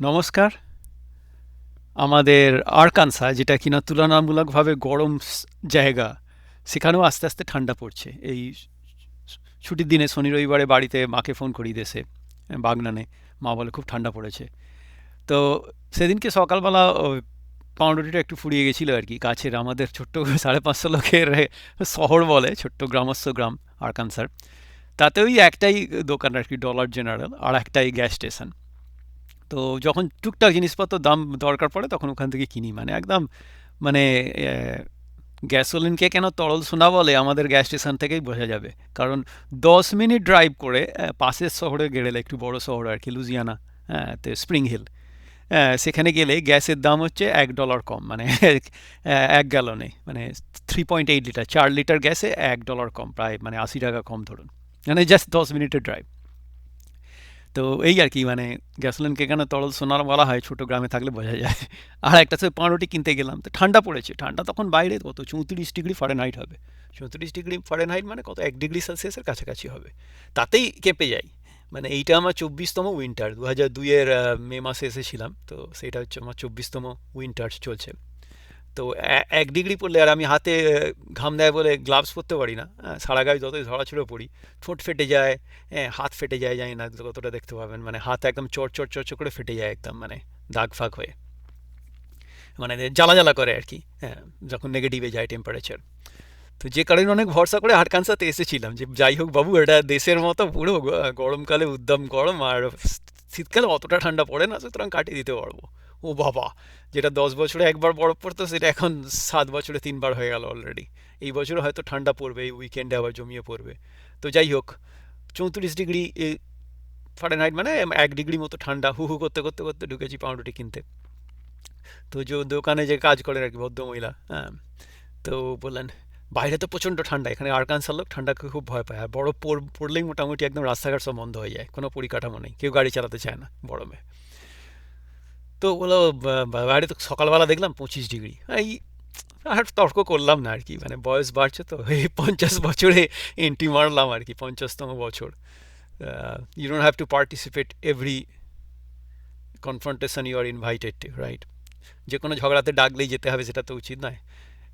নমস্কার। আমাদের আরকানসা, যেটা কিনা তুলনামূলকভাবে গরম জায়গা, সেখানেও আস্তে আস্তে ঠান্ডা পড়ছে। এই ছুটির দিনে শনি রবিবারে বাড়িতে মাকে ফোন করি দেশে, বাগনানে। মা বলে খুব ঠান্ডা পড়েছে। তো সেদিনকে সকালবেলা পাউরুটিটা একটু ফুরিয়ে গেছিল আর কি কাছের আমাদের ছোট্ট সাড়ে পাঁচশো লোকের শহর বলে, ছোট্ট গ্রামস্থ গ্রাম, আরকানসার। তাতে ওই একটাই দোকান আর কি, ডলার জেনারেল, আর একটাই গ্যাস স্টেশন। তো যখন টুকটাক জিনিসপত্র দাম দরকার পড়ে, তখন ওখান থেকে কিনি। মানে একদম মানে গ্যাসোলিনকে কেন তরল সোনা বলে আমাদের গ্যাস স্টেশন থেকেই বোঝা যাবে। কারণ দশ মিনিট ড্রাইভ করে পাশের শহরে গেলে একটু বড় শহর আর কি লুজিয়ানা হ্যাঁ তো স্প্রিং হিল সেখানে গেলে গ্যাসের দাম হচ্ছে এক ডলার কম মানে এক গ্যালনে মানে থ্রি পয়েন্ট এইট লিটার চার লিটার গ্যাসে এক ডলার কম, প্রায় মানে আশি টাকা কম ধরুন। মানে জাস্ট দশ মিনিটের ড্রাইভ তো এই আর কি মানে গ্যাসোলিনকে কেন তরল সোনার বলা হয়? ছোটো গ্রামে থাকলে বোঝা যায়। আর একটা সে পাউরুটি কিনতে গেলাম, তো ঠান্ডা পড়েছে। ঠান্ডা তখন বাইরে, কত চৌত্রিশ ডিগ্রি ফারেনহাইট হবে। চৌত্রিশ ডিগ্রি ফারেনহাইট মানে কত? এক ডিগ্রি সেলসিয়াসের কাছাকাছি হবে। তাতেই কেঁপে যাই। মানে এইটা আমার চব্বিশতম উইন্টার দু হাজার দুইয়ের মে মাসে এসেছিলাম, তো সেটা হচ্ছে আমার চব্বিশতম উইন্টার চলছে। তো এক ডিগ্রি পড়লে আর আমি হাতে ঘাম দেয় বলে গ্লাভস পরতে পারি না। হ্যাঁ, সারা গায়ে যতই ধরাছড়ে পড়ি ঠোঁট ফেটে যায় হ্যাঁ হাত ফেটে যায় জানি না কতটা দেখতে পাবেন। মানে হাত একদম চট চট চট করে ফেটে যায় একদম মানে দাগ ফাগ হয়ে। মানে জ্বালা জ্বালা করে আর কি হ্যাঁ যখন নেগেটিভে যায় টেম্পারেচার তো যে কারণে অনেক ভরসা করে হাটকানসাতে এসেছিলাম যে যাই হোক বাবু এটা দেশের মতো পুরো গরমকালে উদ্দাম গরম আর শীতকালে অতটা ঠান্ডা পড়ে না সুতরাং কাটিয়ে দিতে পারব। ও বাবা, যেটা দশ বছরে একবার বরফ পড়তো, সেটা এখন সাত বছরে তিনবার হয়ে গেল অলরেডি এই বছরে হয়তো ঠান্ডা পড়বে, এই উইকেন্ডে আবার জমিয়ে পড়বে। তো যাই হোক, চৌত্রিশ ডিগ্রি ফারেনহাইট মানে এক ডিগ্রি মতো ঠান্ডা, হু হু করতে করতে করতে ঢুকেছি পাউরুটি কিনতে। তো যে দোকানে যে কাজ করেন আর কি ভদ্রমহিলা হ্যাঁ তো বললেন, বাইরে তো প্রচণ্ড ঠান্ডা, এখানে আরকানসার লোক ঠান্ডাকে খুব ভয় পায়, আর বরফ পড়- পড়লেই মোটামুটি একদম রাস্তাঘাট সব বন্ধ হয়ে যায়, কোনো পরিকাঠামো নেই, কেউ গাড়ি চালাতে চায় না গরমে তো বা- বাইরে তো সকালবেলা দেখলাম পঁচিশ ডিগ্রি। এই আর তর্ক করলাম না আর কি মানে বয়স বাড়ছে তো, এই পঞ্চাশ বছরে এন্ট্রি মারলাম আর কি পঞ্চাশতম বছর। You don't have to participate every confrontation you are invited to right যে কোনো ঝগড়াতে ডাকলেই যেতে হবে, সেটা তো উচিত নয়।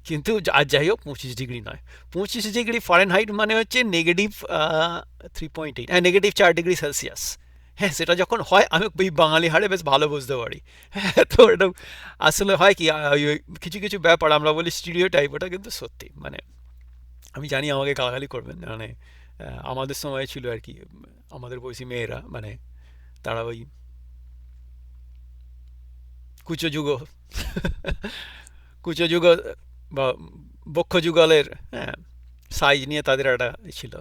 কিন্তু আর যাই হোক, পঁচিশ ডিগ্রি নয়। পঁচিশ ডিগ্রি ফারেনহাইট মানে হচ্ছে negative three point eight negative চার ডিগ্রি সেলসিয়াস হ্যাঁ সেটা যখন হয়, আমি ওই বাঙালি হারে বেশ ভালো বুঝতে পারি। হ্যাঁ তো এটা আসলে হয় কি কিছু কিছু ব্যাপার আমরা বলি স্টুডিও টাইপ ওটা কিন্তু সত্যি। মানে আমি জানি আমাকে গালাগালি করবেন মানে আমাদের সময় ছিল আর কি, আমাদের বয়সী মেয়েরা মানে তারা ওই কুচো যুগ কুচো যুগ বা বক্ষ যুগলের হ্যাঁ সাইজ নিয়ে তাদের একটা ছিল।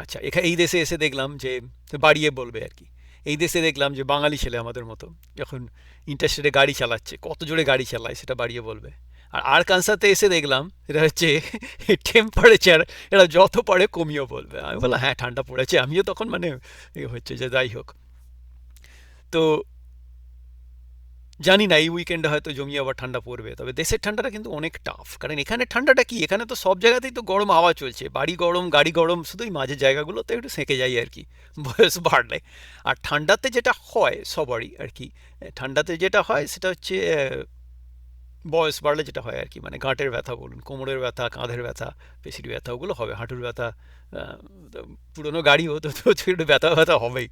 আচ্ছা এখানে এই দেশে এসে দেখলাম যে, বাড়িয়ে বলবে আর কি। এই দেশে দেখলাম যে, বাঙালি ছেলে আমাদের মতো, যখন ইন্টারস্টেটে গাড়ি চালাচ্ছে, কত জোরে গাড়ি চালায়, সেটা বাড়িয়ে বলবে। আর আর কানসাতে এসে দেখলাম এটা হচ্ছে টেম্পারেচার এরা যত পারে কমিয়ে বলবে। আমি বললাম হ্যাঁ ঠান্ডা পড়েছে। আমিও তখন মানে এ হচ্ছে যে, যাই হোক। তো জানি না, এই উইকেন্ডে হয়তো জমিয়ে আবার ঠান্ডা পড়বে। তবে দেশের ঠান্ডাটা কিন্তু অনেক টাফ কারণ এখানে ঠান্ডাটা কি? এখানে তো সব জায়গাতেই তো গরম হাওয়া চলছে। বাড়ি গরম, গাড়ি গরম শুধু এই মাঝের জায়গাগুলোতে একটু সেঁকে যাই আর কি। বয়স বাড়লে। আর ঠান্ডাতে যেটা হয়, সবারই আর কি ঠান্ডাতে যেটা হয়, সেটা হচ্ছে বয়স বাড়লে যেটা হয় আর কি মানে গাঁটের ব্যথা বলুন, কোমরের ব্যথা, কাঁধের ব্যথা, পেশির ব্যথা, ওগুলো হবে। হাঁটুর ব্যথা পুরোনো গাড়ি হতো তো একটু ব্যথা ব্যথা হবেই।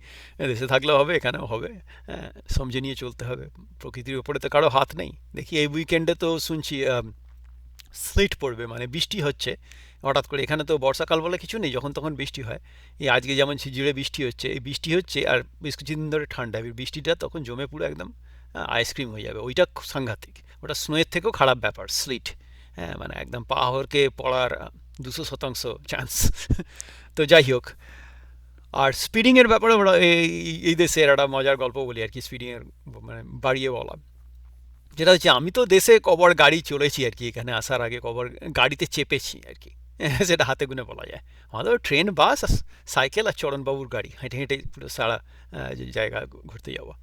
দেশে থাকলেও হবে, এখানেও হবে। সমঝে নিয়ে চলতে হবে। প্রকৃতির উপরে তো কারও হাত নেই। দেখি এই উইকেন্ডে তো শুনছি স্লিট পড়বে মানে বৃষ্টি হচ্ছে। হঠাৎ করে এখানে তো বর্ষাকাল বলে কিছু নেই, যখন তখন বৃষ্টি হয়। এই আজকে যেমন ঝিঝিরে বৃষ্টি হচ্ছে, এই বৃষ্টি হচ্ছে আর বেশ কিছুদিন ধরে ঠান্ডা। বৃষ্টিটা তখন জমে পুরো একদম আইসক্রিম হয়ে যাবে। ওইটা সাংঘাতিক। ওটা স্নোয়ের থেকেও খারাপ ব্যাপার স্লিট হ্যাঁ মানে একদম পাহাড়কে পড়ার দুশো শতাংশ চান্স তো যাই হোক, আর স্পিডিংয়ের ব্যাপারে ওরা এই দেশের একটা মজার গল্প বলি আর কি স্পিডিংয়ের মানে বাড়িয়ে বলা। যেটা হচ্ছে, আমি তো দেশে কবার গাড়ি চলেছি আর কি, এখানে আসার আগে কবার গাড়িতে চেপেছি আর কি। সেটা হাতে গুনে বলা যায়। আমাদের ট্রেন বাস সাইকেল আর চরণবাবুর গাড়ি, হেঁটে হেঁটে পুরো সারা জায়গা ঘুরতে যাওয়া।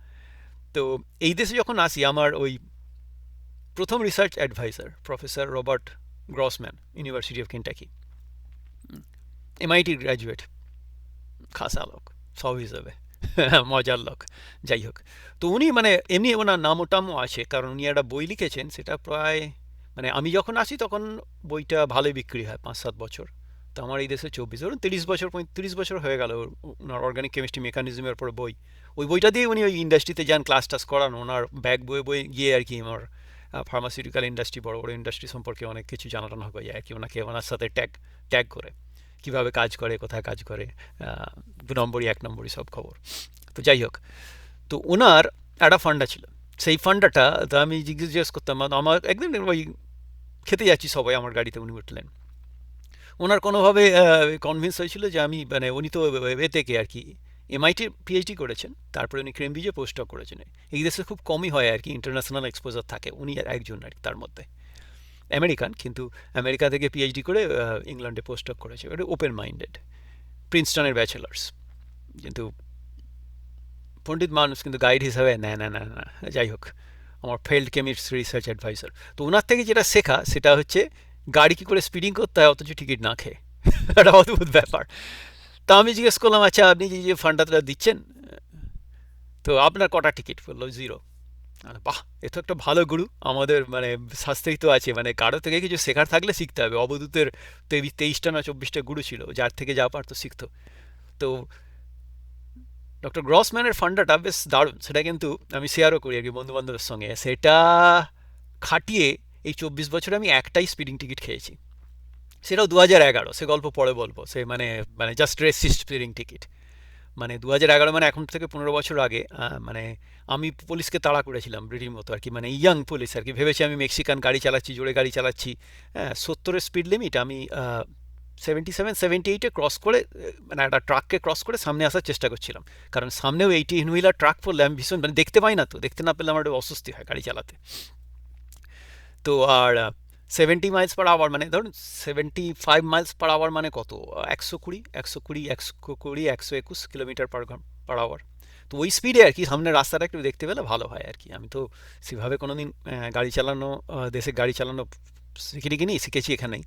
তো এই দেশে যখন আসি, আমার ওই প্রথম research adviser professor Robert Grossman university of Kentucky MIT graduate খাসা লোক, সব হিসাবে। মজার লোক, যাই হোক। তো উনি মানে এমনি ওনার নামও টামও আছে, কারণ উনি একটা বই লিখেছেন, সেটা প্রায় মানে আমি যখন আসি তখন বইটা ভালোই বিক্রি হয় পাঁচ সাত বছর। তো আমার এই দেশে চব্বিশ ধরুন তিরিশ বছর, পঁয়ত্রিশ বছর হয়ে গেল ওনার অর্গানিক কেমিস্ট্রি মেকানিজমের উপর বই। ওই বইটা দিয়ে উনি ওই ইন্ডাস্ট্রিতে যান ক্লাস টাস করান, ওনার ব্যাগ বয়ে বয়ে গিয়ে আর কি আমার ফার্মাসিউটিক্যাল ইন্ডাস্ট্রি বড় বড় ইন্ডাস্ট্রি সম্পর্কে অনেক কিছু জানানো হয়ে যায় কি ওনাকে ওনার সাথে ট্যাগ ট্যাগ করে কীভাবে কাজ করে কোথায় কাজ করে দু নম্বরই এক নম্বরই সব খবর তো যাই হোক তো ওনার একটা ফান্ডা ছিল সেই ফান্ডাটা তো আমি জিজ্ঞেস করতাম আমার একদিন ওই খেতে যাচ্ছি সবাই আমার গাড়িতে উনি উঠলেন ওনার কোনোভাবে কনভিন্স হয়েছিল যে আমি মানে উনি তো এ থেকে আর কি এমআইটি পিএইচডি করেছেন, তারপরে উনি ক্রেমবিজে পোস্ট করেছেন। এই দেশে খুব কমই হয় আর কি ইন্টারন্যাশনাল এক্সপোজার থাকে, উনি আর একজন আর তার মধ্যে। আমেরিকান কিন্তু আমেরিকা থেকে পিএইচডি করে ইংল্যান্ডে পোস্ট করেছে এটা ওপেন মাইন্ডেড প্রিন্সটনের ব্যাচেলার্স কিন্তু পণ্ডিত মানুষ কিন্তু গাইড হিসাবে, না না না না, যাই হোক, আমার ফেল্ড কেমিস্ট্রি রিসার্চ অ্যাডভাইজার তো ওনার থেকে যেটা শেখা, সেটা হচ্ছে গাড়ি কী করে স্পিডিং করতে হয়, অথচ টিকিট না খেয়ে। একটা অদ্ভুত ব্যাপার। তা আমি জিজ্ঞেস করলাম আচ্ছা আপনি যে যে ফান্ডাটা দিচ্ছেন, তো আপনার কটা টিকিট? বলল, জিরো। বাহ, এ তো একটা ভালো গুরু। আমাদের মানে শাস্ত্রেই তো আছে মানে কারও থেকে কিছু শেখার থাকলে শিখতে হবে। অবদূতের তেই- তেইশটা না চব্বিশটা গুরু ছিল, যার থেকে যা পারতো শিখতো। তো ডক্টর গ্রসম্যানের ফান্ডাটা বেশ দারুণ। সেটা কিন্তু আমি শেয়ারও করি আর কি বন্ধু বান্ধবের সঙ্গে। সেটা খাটিয়ে এই চব্বিশ বছরে আমি একটাই স্পিডিং টিকিট খেয়েছি। সেটাও দু হাজার এগারো, সে গল্প পরে বলব। সে মানে মানে জাস্ট রেসিস্ট স্পিডিং টিকিট মানে দু হাজার এগারো মানে এখন থেকে পনেরো বছর আগে মানে আমি পুলিশকে তাড়া করেছিলাম ব্রিটির মতো আর কি মানে ইয়াং পুলিশ আর কি। ভেবেছি আমি মেক্সিকান গাড়ি চালাচ্ছি, জোরে গাড়ি চালাচ্ছি। হ্যাঁ সত্তরের স্পিড লিমিট আমি সেভেন্টি সেভেন সেভেন্টি এইটে ক্রস করে মানে একটা ট্রাককে ক্রস করে সামনে আসার চেষ্টা করছিলাম। কারণ সামনেও এইটি হুইলার ট্রাক পড়লে আমি ভীষণ মানে দেখতে পাই না তো, দেখতে না পেলে আমার অস্বস্তি হয় গাড়ি চালাতে। তো আর সেভেন্টি মাইলস পার আওয়ার মানে ধরুন seventy five miles per hour মানে কত? একশো কুড়ি একশো কুড়ি একশো কুড়ি, একশো একুশ কিলোমিটার পার পার আওয়ার তো ওই স্পিডে আর কি সামনে রাস্তাটা একটু দেখতে পেলে ভালো হয় আর কি। আমি তো সেভাবে কোনো দিন গাড়ি চালানো দেশে গাড়ি চালানো শিখিনি কিনি শিখেছি এখানেই।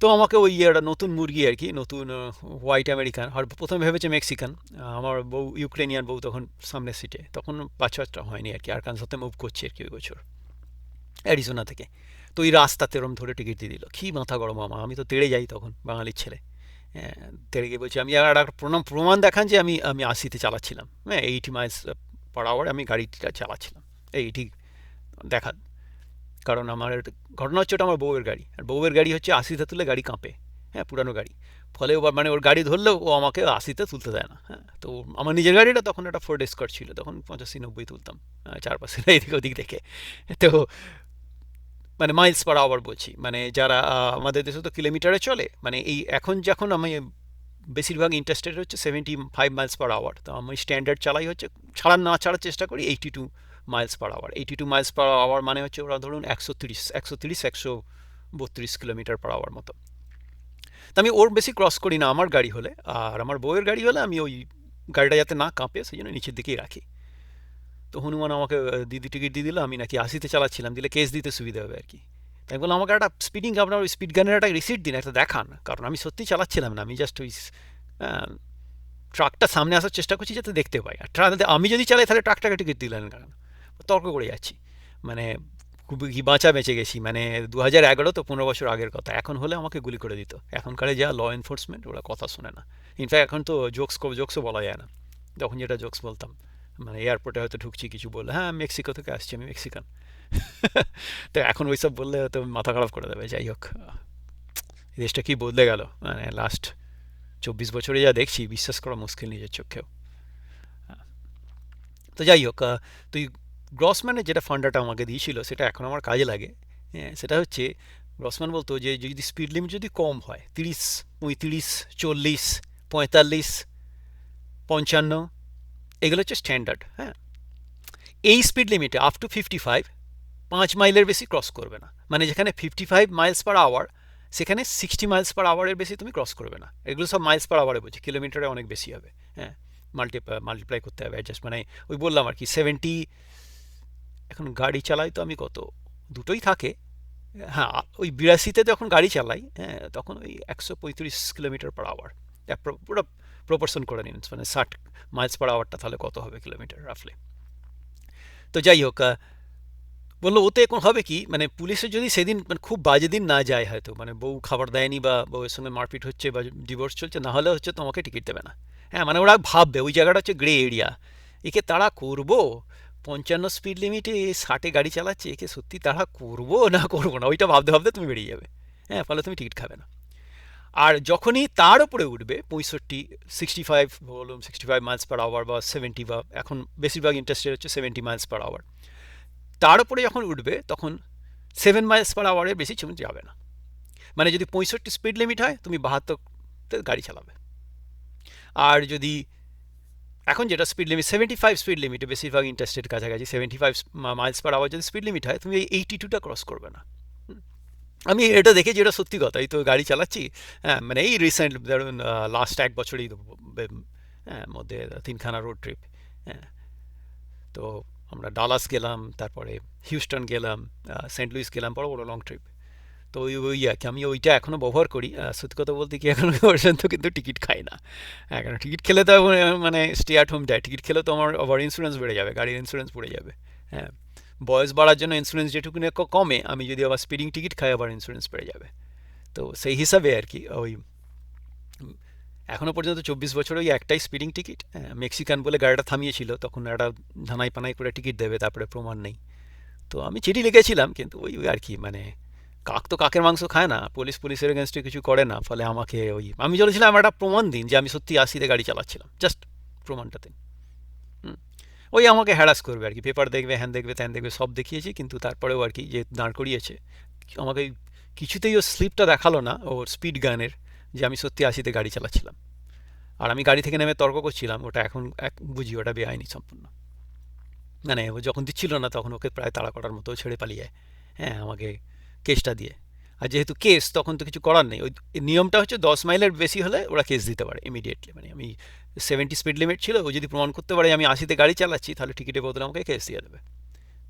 তো আমাকে ওই একটা নতুন মুরগি আর কি, নতুন হোয়াইট আমেরিকান আর প্রথমে ভেবেছে মেক্সিকান আমার বউ ইউক্রেনিয়ান বউ তখন সামনের সিটে তখন বাচ্চাটা হয়নি আর কি, আর কান কানসাতে মুভ করছে আর কি ওই বছর। অ্যারিজোনা থেকে। তো ওই রাস্তাতে ওরম ধরে টিকিট দিয়ে দিল। কী মাথা গরম আমার আমি তো তেড়ে যাই তখন বাঙালির ছেলে। হ্যাঁ, তেড়ে গিয়ে বলছি আমি আর একটা প্রমাণ প্রমাণ দেখান যে আমি আমি আশিতে চালাচ্ছিলাম। হ্যাঁ এইটি মাইলস পার আওয়ার আমি গাড়িটা চালাচ্ছিলাম। এইটি দেখান কারণ আমার ঘটনা হচ্ছে ওটা আমার বউয়ের গাড়ি। আর বউয়ের গাড়ি হচ্ছে আশিতে তুলে গাড়ি কাঁপে। হ্যাঁ পুরানো গাড়ি। ফলে ও মানে ওর গাড়ি ধরলেও ও আমাকে আশিতে তুলতে দেয় না। হ্যাঁ তো আমার নিজের গাড়িটা তখন একটা ফোর্ড এসকট ছিল। তখন পঁচাশি নব্বই তুলতাম চারপাশে এদিক ওদিক দেখে। তো মানে মাইলস পার আওয়ার বলছি। মানে যারা আমাদের দেশে তো কিলোমিটারে চলে। মানে এই এখন যখন আমি বেশিরভাগ ইন্টারেস্টেড হচ্ছে seventy five miles per hour তো আমি স্ট্যান্ডার্ড চালাই হচ্ছে, ছাড়া না ছাড়ার চেষ্টা করি eighty two miles per hour eighty two miles per hour মানে হচ্ছে ওরা ধরুন একশো তিরিশ একশো তিরিশ, একশো বত্রিশ কিলোমিটার পার আওয়ার মতো। তো আমি ওর বেশি ক্রস করি না আমার গাড়ি হলে। আর আমার বউয়ের গাড়ি হলে আমি ওই গাড়িটা যাতে না কাঁপে, সেই জন্য নিচের দিকেই রাখি। তো হনুমান আমাকে দিদি টিকিট দিয়ে দিল, আমি নাকি আশিতে চালাচ্ছিলাম, দিলে কেস দিতে সুবিধা হবে আর কি তাই বললাম, আমাকে একটা স্পিডিং আপনার ওই স্পিড গানের একটা রিসিট দিন, একটা দেখান, কারণ আমি সত্যি চালাচ্ছিলাম না, আমি জাস্ট ওই ট্রাকটা সামনে আসার চেষ্টা করছি যাতে দেখতে পাই। আর ট্রাক আমি যদি চালাই, তাহলে ট্রাকটাকে টিকিট দিলেন কারণ তর্ক করে যাচ্ছি। মানে খুব বাঁচা বেঁচে গেছি মানে দু হাজার এগারো তো পনেরো বছর আগের কথা, এখন হলে আমাকে গুলি করে দিত। এখনকারে যা ল এনফোর্সমেন্ট ওরা কথা শোনে না। ইনফ্যাক্ট এখন তো জোকস জোকসও বলা যায় না। তখন যেটা জোকস বলতাম। মানে এয়ারপোর্টে হয়তো ঢুকছি, কিছু বললে হ্যাঁ মেক্সিকো থেকে আসছি, আমি মেক্সিকান তো এখন ওইসব বললে হয়তো মাথা খারাপ করে দেবে, যাই হোক। দেশটা কি বদলে গেল? মানে লাস্ট চব্বিশ বছরে যা দেখছি, বিশ্বাস করা মুশকিল নিজের চোখেও। তো যাই হোক তুই গ্রসম্যানের যেটা ফান্ডাটা আমাকে দিয়েছিল, সেটা এখন আমার কাজে লাগে। হ্যাঁ সেটা হচ্ছে গ্রসম্যান বলতো যে যদি স্পিড লিমিট যদি কম হয়, তিরিশ পঁয়ত্রিশ চল্লিশ, পঁয়তাল্লিশ, পঞ্চান্ন এগুলো হচ্ছে স্ট্যান্ডার্ড হ্যাঁ? এই স্পিড লিমিটে আপ টু ফিফটি ফাইভ পাঁচ মাইলের বেশি ক্রস করবে না। মানে যেখানে fifty five miles per hour সেখানে সিক্সটি মাইলস পার আওয়ারের বেশি তুমি ক্রস করবে না। এগুলো সব মাইলস পার আওয়ারে বলছি কিলোমিটারে অনেক বেশি হবে হ্যাঁ? মাল্টি মাল্টিপ্লাই করতে হবে অ্যাডজাস্ট মানে ওই বললাম আর কি সেভেন্টি এখন গাড়ি চালাই তো আমি কত? দুটোই থাকে। হ্যাঁ ওই বিরাশিতে যখন গাড়ি চালাই হ্যাঁ তখন ওই একশো পঁয়ত্রিশ কিলোমিটার পার আওয়ার পুরো প্রপোর্শন করে নিন মানে ষাট মাইলস পার আওয়ারটা তাহলে কত হবে কিলোমিটার রাফলি তো যাই হোক বলল, ওতে এখন হবে কি মানে পুলিশে যদি সেদিন মানে খুব বাজে দিন না যায় হয়তো মানে বউ খাবার দেয়নি বা বউয়ের সঙ্গে মারপিট হচ্ছে বা ডিভোর্স চলছে, না হলে হচ্ছে তোমাকে টিকিট দেবে না। হ্যাঁ মানে ওরা ভাববে, ওই জায়গাটা হচ্ছে গ্রে এরিয়া একে তাড়া করব? পঞ্চান্ন স্পিড লিমিটে ষাটে গাড়ি চালাচ্ছে, একে সত্যি তাড়া করব না করব না? ওইটা ভাবতে ভাবতে তুমি বেরিয়ে যাবে। হ্যাঁ ফলে তুমি টিকিট খাবে না। আর যখনই তার উপরে উঠবে, পঁয়ষট্টি সিক্সটি ফাইভ বলুন sixty five miles per hour বা সেভেন্টি বা এখন বেশিরভাগ ইন্টারেস্টেড হচ্ছে সেভেন্টি মাইলস পার আওয়ার তার উপরে যখন উঠবে, তখন সেভেন মাইলস পার আওয়ারের বেশি তুমি যাবে না। মানে যদি পঁয়ষট্টি স্পিড লিমিট হয়, তুমি বাহাত্তরতে গাড়ি চালাবে। আর যদি এখন যেটা speed limit seventy five speed লিমিটে বেশিরভাগ ইন্টারেস্টেড কাছাকাছি seventy five miles per hour যদি স্পিড লিমিট হয়, তুমি এই এইটি টুটা ক্রস করবে না। আমি এটা দেখেছি এটা সত্যি কথা, এই তো গাড়ি চালাচ্ছি হ্যাঁ মানে এই রিসেন্ট ধরুন লাস্ট এক বছরই হ্যাঁ মধ্যে তিনখানা রোড ট্রিপ হ্যাঁ। তো আমরা ডালাস গেলাম, তারপরে হিউস্টন গেলাম সেন্ট লুইস গেলাম, বড় বড় লং ট্রিপ তো ওই ওই আর কি, আমি ওইটা এখনও ব্যবহার করি সত্যি কথা বলতে কি এখনও পর্যন্ত কিন্তু টিকিট খাই না। হ্যাঁ কারণ টিকিট খেলে তো মানে স্টে অ্যাট হোম দেয়, টিকিট খেলে তো আমার আবার ইন্স্যুরেন্স বেড়ে যাবে, গাড়ির ইন্স্যুরেন্স পড়ে যাবে হ্যাঁ। বয়স বাড়ার জন্য ইন্স্যুরেন্স যেটুকুনি ক- কমে, আমি যদি আবার স্পিডিং টিকিট খাই, আবার ইন্স্যুরেন্স বেড়ে যাবে। তো সেই হিসাবে আর কি, ওই এখনও পর্যন্ত চব্বিশ বছর ওই একটাই স্পিডিং টিকিট মেক্সিকান বলে গাড়িটা থামিয়েছিল, তখন একটা ধানাই পানাই করে টিকিট দেবে, তারপরে প্রমাণ নেই। তো আমি চিঠি লিখেছিলাম, কিন্তু ওই ওই আর কি মানে কাক তো কাকের মাংস খায় না, পুলিশ পুলিশের এগেনস্টে কিছু করে না, ফলে আমাকে ওই, আমি চলেছিলাম একটা প্রমাণ দিন যে আমি সত্যি আশিতে গাড়ি চালাচ্ছিলাম জাস্ট প্রমাণটা দিন। ওই আমাকে হ্যারাস করবে আর কি। পেপার দেখবে হ্যান দেখবে ত্যান দেখবে, সব দেখিয়েছি, কিন্তু তারপরেও আর কি যে দাঁড় করিয়েছে। আমাকে কিছুতেই ও স্লিপটা দেখাল না, ওর স্পিড গানের, যে আমি সত্যি আশিতে গাড়ি চালাচ্ছিলাম। আর আমি গাড়ি থেকে নেমে তর্ক করছিলাম, ওটা এখন এক বুঝি ওটা বেআইনি সম্পূর্ণ। মানে ও যখন দিচ্ছিল না, তখন ওকে প্রায় তাড়া করার মতো ছেড়ে পালিয়ে হ্যাঁ আমাকে কেসটা দিয়ে। আর যেহেতু কেস তখন তো কিছু করার নেই। ওই নিয়মটা হচ্ছে দশ মাইলের বেশি হলে ওরা কেস দিতে পারে ইমিডিয়েটলি মানে আমি সেভেন্টি স্পিড লিমিট ছিল, ও যদি প্রমাণ করতে পারে আমি আশিতে গাড়ি চালাচ্ছি, তাহলে টিকিটের বদলে আমাকে কেস দিয়ে দেবে।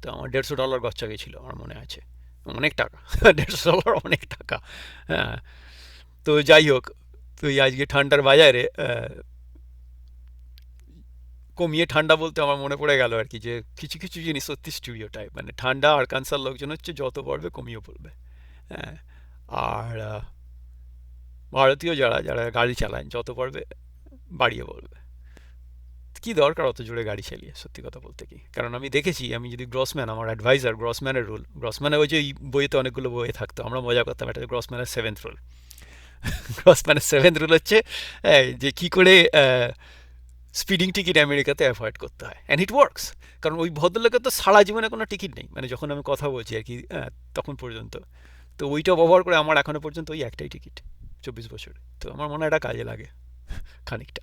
তো আমার দেড়শো ডলার গচ্চা গেছিল, আমার মনে আছে। অনেক টাকা। দেড়শো ডলার অনেক টাকা। হ্যাঁ। তো যাই হোক, তো আজকে ঠান্ডার বাজারে কমিয়ে ঠান্ডা বলতে আমার মনে পড়ে গেল আর কি, যে কিছু কিছু জিনিস সত্যি স্টুডিও টাইপ মানে ঠান্ডা আর কানসার লোকজন হচ্ছে যত পড়বে কমিয়ে পড়বে। হ্যাঁ আর ভারতীয় যারা যারা গাড়ি চালান, যত পারবে বাড়িয়ে বলবে। কি দরকার অত জোরে গাড়ি চালিয়ে, সত্যি কথা বলতে কি? কারণ আমি দেখেছি, আমি যদি গ্রসম্যান আমার অ্যাডভাইজার গ্রসম্যানের রুল গ্রসম্যানের ওই যে বইয়েতে অনেকগুলো বইয়ে থাকতো, আমরা মজা করতাম, এটা গ্রসম্যানের সেভেন্থ রুল গ্রসম্যানের সেভেন্থ রুল হচ্ছে যে কি করে স্পিডিং টিকিট আমেরিকাতে অ্যাভয়েড করতে হয় অ্যান্ড ইট ওয়ার্কস কারণ ওই ভদ্রলোকের তো সারা জীবনে কোনো টিকিট নেই মানে যখন আমি কথা বলছি আর কি তখন পর্যন্ত। তো ওইটা ব্যবহার করে আমার এখনও পর্যন্ত ওই একটাই টিকিট, চব্বিশ বছরে তো আমার মনে হয় কাজে লাগে খানিকটা।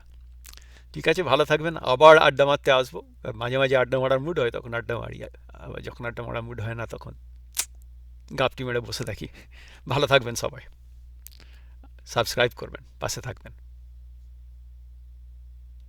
ঠিক আছে, ভালো থাকবেন। আবার আড্ডা মারতে আসব। মাঝে মাঝে আড্ডা মারার মুড হয়, তখন আড্ডা মারি। আবার যখন আড্ডা মারার মুড হয় না, তখন গাপটি মেরে বসে থাকি। ভালো থাকবেন সবাই। সাবস্ক্রাইব করবেন, পাশে থাকবেন।